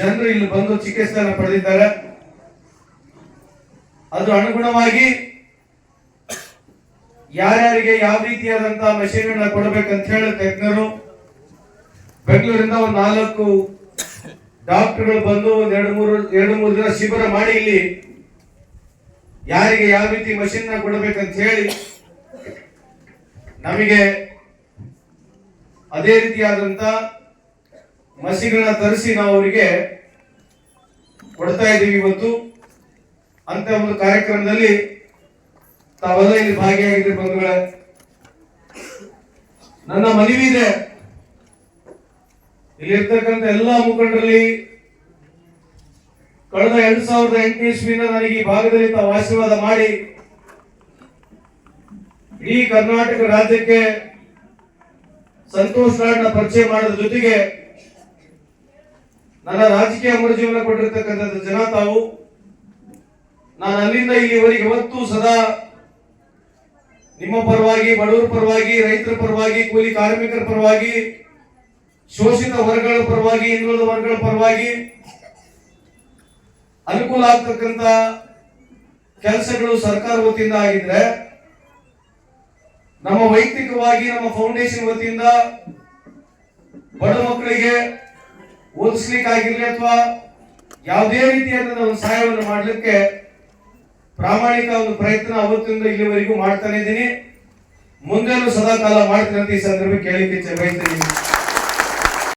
ಜನರು ಇಲ್ಲಿ ಬಂದು ಚಿಕಿತ್ಸೆಯನ್ನು ಪಡೆದಿದ್ದಾರೆ. ಅದು ಅನುಗುಣವಾಗಿ ಯಾರ್ಯಾರಿಗೆ ಯಾವ ರೀತಿಯಾದಂತಹ ಮಷೀನ್ ಕೊಡಬೇಕಂತ ಹೇಳಿ ತಜ್ಞರು ಬೆಂಗಳೂರಿಂದ ಒಂದು ನಾಲ್ಕು ಡಾಕ್ಟರ್ಗಳು ಬಂದು ಒಂದು ಎರಡು ಮೂರು ಎರಡು ಮೂರು ದಿನ ಶಿಬಿರ ಮಾಡಿ ಇಲ್ಲಿ ಯಾರಿಗೆ ಯಾವ ರೀತಿ ಮಷೀನ್ ಕೊಡಬೇಕಂತ ಹೇಳಿ ನಮಗೆ ಅದೇ ರೀತಿಯಾದಂತ ಮಸಿಗಳನ್ನ ತರಿಸಿ ನಾವು ಅವರಿಗೆ ಕೊಡ್ತಾ ಇದ್ದೀವಿ ಇವತ್ತು. ಅಂತ ಒಂದು ಕಾರ್ಯಕ್ರಮದಲ್ಲಿ ತಾವೆಲ್ಲ ಇಲ್ಲಿ ಭಾಗಿಯಾಗಿದ್ರಿ ಬಂಧುಗಳ. ನನ್ನ ಮನವಿ ಇದೆ. ಇಲ್ಲಿರ್ತಕ್ಕಂಥ ಎಲ್ಲ ಮುಖಂಡರಲ್ಲಿ ಕಳೆದ ಎರಡ್ ಸಾವಿರದ ಎಂಟನೇ ಇಸ್ವಿನ ನನಗೆ ಈ ಭಾಗದಲ್ಲಿ ತಾವು ಆಶೀರ್ವಾದ ಮಾಡಿ ಇಡೀ ಕರ್ನಾಟಕ ರಾಜ್ಯಕ್ಕೆ ಸಂತೋಷ್ ಪರಿಚಯ ಮಾಡಿದ ಜೊತೆಗೆ ನನ್ನ ರಾಜಕೀಯ ಮರುಜೀವನ ಕೊಟ್ಟಿರ್ತಕ್ಕಂಥ ಜನ ತಾವು. ನಾನು ಅಲ್ಲಿಂದ ಇಲ್ಲಿವರೆಗೆ ಇವತ್ತು ಸದಾ ನಿಮ್ಮ ಪರವಾಗಿ, ಬಡವರ ಪರವಾಗಿ, ರೈತರ ಪರವಾಗಿ, ಕೂಲಿ ಕಾರ್ಮಿಕರ ಪರವಾಗಿ, ಶೋಷಿತ ವರ್ಗಗಳ ಪರವಾಗಿ, ಹಿಂದುಳಿದ ವರ್ಗಗಳ ಪರವಾಗಿ ಅನುಕೂಲ ಆಗ್ತಕ್ಕಂತ ಕೆಲಸಗಳು ಸರ್ಕಾರ ವತಿಯಿಂದ ಆಗಿದ್ರೆ, ನಮ್ಮ ವೈಯಕ್ತಿಕವಾಗಿ, ನಮ್ಮ ಫೌಂಡೇಶನ್ ವತಿಯಿಂದ ಬಡ ಮಕ್ಕಳಿಗೆ ಓದಿಸ್ಲಿಕ್ಕಾಗಿರ್ಲಿ ಅಥವಾ ಯಾವುದೇ ರೀತಿಯಾದ ಒಂದು ಸಹಾಯವನ್ನು ಮಾಡಲಿಕ್ಕೆ ಪ್ರಾಮಾಣಿಕ ಒಂದು ಪ್ರಯತ್ನ ಅವತ್ತಿಂದ ಇಲ್ಲಿವರೆಗೂ ಮಾಡ್ತಾನೆ ಇದ್ದೀನಿ. ಮುಂದೆನೂ ಸದಾ ಕಾಲ ಮಾಡ್ತೀನಿ ಅಂತ ಈ ಸಂದರ್ಭ ಕೇಳಿಕೆ ಬಯಸ್ತೀನಿ